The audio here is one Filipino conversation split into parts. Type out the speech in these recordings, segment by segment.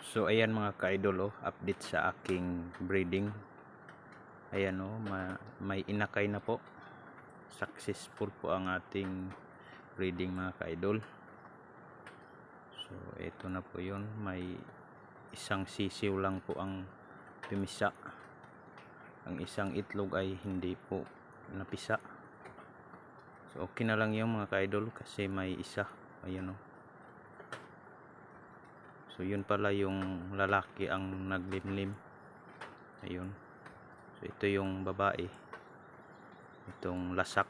So ayan mga ka-idol oh, update sa aking breeding. Ayan oh, ma- may inakay na po. Successful po ang ating breeding mga ka-idol. So ito na po 'yon, may isang sisiw lang po ang pimisa. Ang isang itlog ay hindi po napisa. So okay na lang 'yung mga ka-idol kasi may isa. Ayan oh. So yun pala yung lalaki ang naglimlim. Ayun. So ito yung babae. Itong lasak.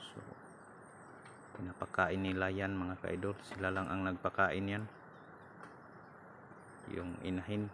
So pinapakain nila yan mga kaidol. Sila lang ang nagpakain yan. Yung inahin.